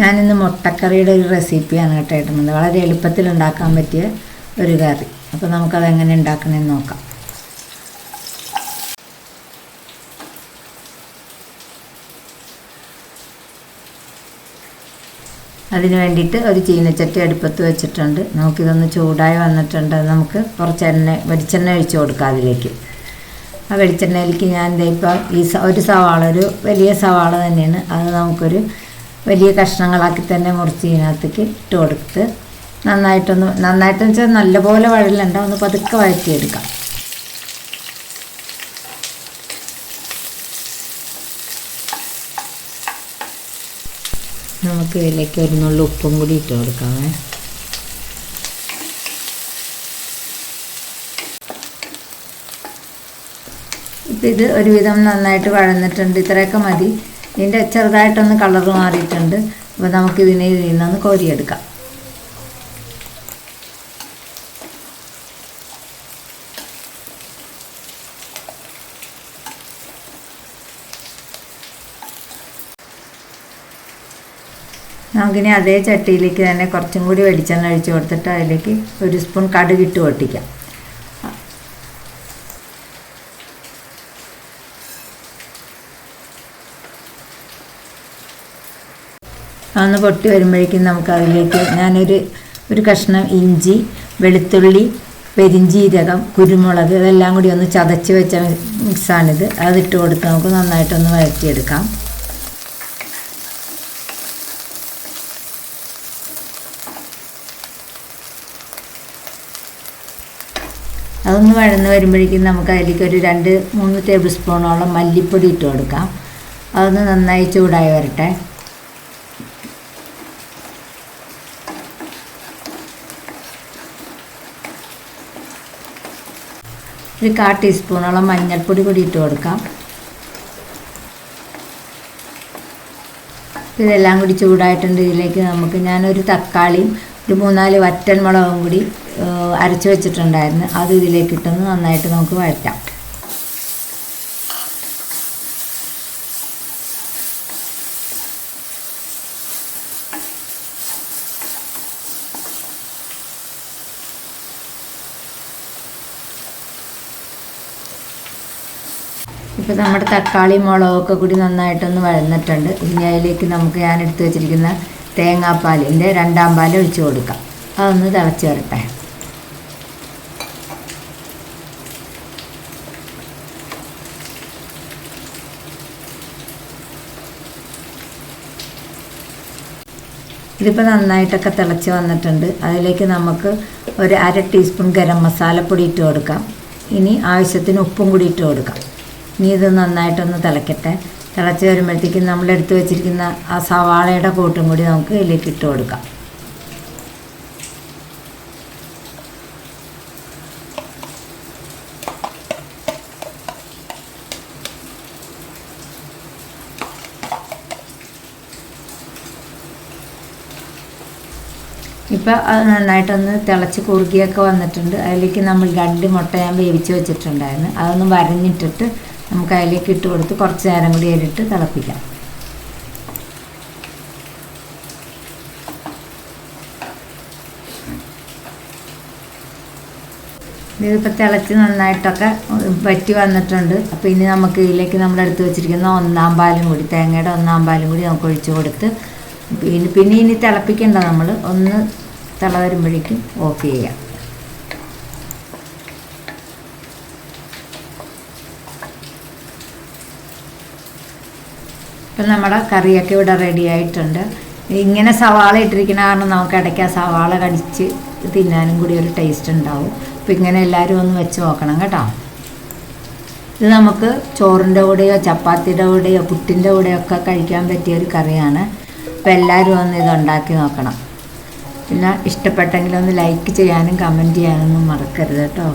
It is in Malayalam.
ഞാനിന്ന് മുട്ടക്കറിയുടെ ഒരു റെസിപ്പിയാണ് കേട്ടോ ഇടുന്നത്. വളരെ എളുപ്പത്തിൽ ഉണ്ടാക്കാൻ പറ്റിയ ഒരു കറി. അപ്പോൾ നമുക്കത് എങ്ങനെ ഉണ്ടാക്കണമെന്ന് നോക്കാം. അതിന് വേണ്ടിയിട്ട് ഒരു ചീനച്ചട്ടി അടുപ്പത്ത് വെച്ചിട്ടുണ്ട്. നമുക്കിതൊന്ന് ചൂടായി വന്നിട്ടുണ്ട്. നമുക്ക് കുറച്ച് എണ്ണ വെളിച്ചെണ്ണ ഒഴിച്ചു കൊടുക്കാം അതിലേക്ക്. ആ വെളിച്ചെണ്ണയിലേക്ക് ഞാൻ ഇപ്പോൾ ഈ ഒരു സവാള ഒരു വലിയ സവാള തന്നെയാണ്. അത് നമുക്കൊരു വലിയ കഷ്ണങ്ങളാക്കി തന്നെ മുറിച്ച് ഇതിനകത്തേക്ക് ഇട്ട് കൊടുത്ത് നന്നായിട്ടൊന്ന് നന്നായിട്ടെന്ന് വെച്ചാൽ നല്ലപോലെ വഴലുണ്ട ഒന്ന് പതുക്കെ വഴറ്റിയെടുക്കാം. നമുക്ക് ഇതിലേക്ക് ഒരു നുള്ളു ഉപ്പും കൂടി ഇട്ട് കൊടുക്കാമേ ഇപ്പം ഇത് ഒരുവിധം നന്നായിട്ട് വഴന്നിട്ടുണ്ട്. ഇത്രയൊക്കെ മതി. ഇതിന്റെ ചെറുതായിട്ടൊന്ന് കളർ മാറിയിട്ടുണ്ട്. അപ്പോൾ നമുക്ക് ഇതിനെ ഇതിൽ നിന്നൊന്ന് കോരിയെടുക്കാം. നമുക്കിനി അതേ ചട്ടിയിലേക്ക് തന്നെ കുറച്ചും കൂടി വെളിച്ചെണ്ണ ഒഴിച്ച് കൊടുത്തിട്ട് അതിലേക്ക് ഒരു സ്പൂൺ കടുകിട്ട് പൊട്ടിക്കാം. അതൊന്ന് പൊട്ടി വരുമ്പോഴേക്കും നമുക്ക് അതിലേക്ക് ഞാനൊരു ഒരു കഷ്ണം ഇഞ്ചി വെളുത്തുള്ളി പെരിഞ്ചീരകം കുരുമുളക് ഇതെല്ലാം കൂടി ഒന്ന് ചതച്ച് വെച്ച മിക്സാണിത്. അതിട്ട് കൊടുത്ത് നമുക്ക് നന്നായിട്ടൊന്ന് വഴറ്റിയെടുക്കാം. അതൊന്ന് വഴന്ന് വരുമ്പോഴേക്കും നമുക്ക് അതിലേക്ക് ഒരു രണ്ട് മൂന്ന് ടേബിൾ സ്പൂണോളം മല്ലിപ്പൊടി ഇട്ട് കൊടുക്കാം. അതൊന്ന് നന്നായി ചൂടായി വരട്ടെ. ഒരു കാ ടീസ്പൂണോളം മഞ്ഞൾപ്പൊടി കൂടി ഇട്ട് കൊടുക്കാം. ഇതെല്ലാം കൂടി ചൂടായിട്ടുണ്ട്. ഇതിലേക്ക് നമുക്ക് ഞാനൊരു തക്കാളിയും ഒരു മൂന്നാൽ വറ്റൻ മുളകും കൂടി അരച്ച് വെച്ചിട്ടുണ്ടായിരുന്നു. അത് ഇതിലേക്ക് ഇട്ടൊന്ന് നന്നായിട്ട് നമുക്ക് വഴറ്റാം. ഇപ്പോൾ നമ്മുടെ തക്കാളി മുളകൊക്കെ കൂടി നന്നായിട്ടൊന്ന് വഴന്നിട്ടുണ്ട്. ഇനി അതിലേക്ക് നമുക്ക് ഞാൻ എടുത്തു വെച്ചിരിക്കുന്ന തേങ്ങാപ്പാലിന്റെ രണ്ടാം പാൽ ഒഴിച്ചു കൊടുക്കാം. അതൊന്ന് തിളച്ച് വരട്ടെ. ഇതിപ്പോൾ നന്നായിട്ടൊക്കെ തിളച്ച് വന്നിട്ടുണ്ട്. അതിലേക്ക് നമുക്ക് ഒരു അര ടീസ്പൂൺ ഗരം മസാലപ്പൊടി ഇട്ട് കൊടുക്കാം. ഇനി ആവശ്യത്തിന് ഉപ്പും കൂടി ഇട്ട് കൊടുക്കാം. ഇനി ഇത് നന്നായിട്ടൊന്ന് തിളക്കട്ടെ. തിളച്ച് വരുമ്പോഴത്തേക്കും നമ്മൾ എടുത്തു വെച്ചിരിക്കുന്ന ആ സവാളയുടെ കൂട്ടും കൂടി നമുക്ക് ഇതിലേക്ക് ഇട്ട് കൊടുക്കാം. ഇപ്പോൾ അത് നന്നായിട്ടൊന്ന് തിളച്ച് കുറുകിയൊക്കെ വന്നിട്ടുണ്ട്. അതിലേക്ക് നമ്മൾ രണ്ട് മുട്ട ഞാൻ വേവിച്ച് വെച്ചിട്ടുണ്ടായിരുന്നു. അതൊന്ന് വരഞ്ഞിട്ടിട്ട് നമുക്ക് അതിലേക്ക് ഇട്ട് കൊടുത്ത് കുറച്ച് നേരം കൂടി അതിലിട്ട് തിളപ്പിക്കാം. ഇതിപ്പോൾ തിളച്ച് നന്നായിട്ടൊക്കെ വറ്റി വന്നിട്ടുണ്ട്. അപ്പോൾ ഇനി നമുക്ക് ഇതിലേക്ക് നമ്മൾ എടുത്ത് വെച്ചിരിക്കുന്ന ഒന്നാം പാലും കൂടി തേങ്ങയുടെ ഒന്നാം പാലും കൂടി നമുക്ക് ഒഴിച്ചു കൊടുത്ത് പിന്നെ ഇനി തിളപ്പിക്കേണ്ട നമ്മൾ ഒന്ന് തിള വരുമ്പോഴേക്കും ഓഫ് ചെയ്യാം. ഇപ്പം നമ്മുടെ കറിയൊക്കെ ഇവിടെ റെഡി ആയിട്ടുണ്ട്. ഇങ്ങനെ സവാള ഇട്ടിരിക്കുന്ന കാരണം നമുക്ക് ഇടയ്ക്ക് ആ സവാള കടിച്ച് തിന്നാനും കൂടി ഒരു ടേസ്റ്റ് ഉണ്ടാവും. അപ്പം ഇങ്ങനെ എല്ലാവരും ഒന്ന് വെച്ച് നോക്കണം കേട്ടോ. ഇത് നമുക്ക് ചോറിന്റെ കൂടെയോ ചപ്പാത്തിയുടെ കൂടെയോ പുട്ടിന്റെ കൂടെയോ ഒക്കെ കഴിക്കാൻ പറ്റിയ ഒരു കറിയാണ്. അപ്പോൾ എല്ലാവരും ഒന്ന് ഇത് ഉണ്ടാക്കി നോക്കണം. പിന്നെ ഇഷ്ടപ്പെട്ടെങ്കിൽ ഒന്ന് ലൈക്ക് ചെയ്യാനും കമന്റ് ചെയ്യാനൊന്നും മറക്കരുത് കേട്ടോ.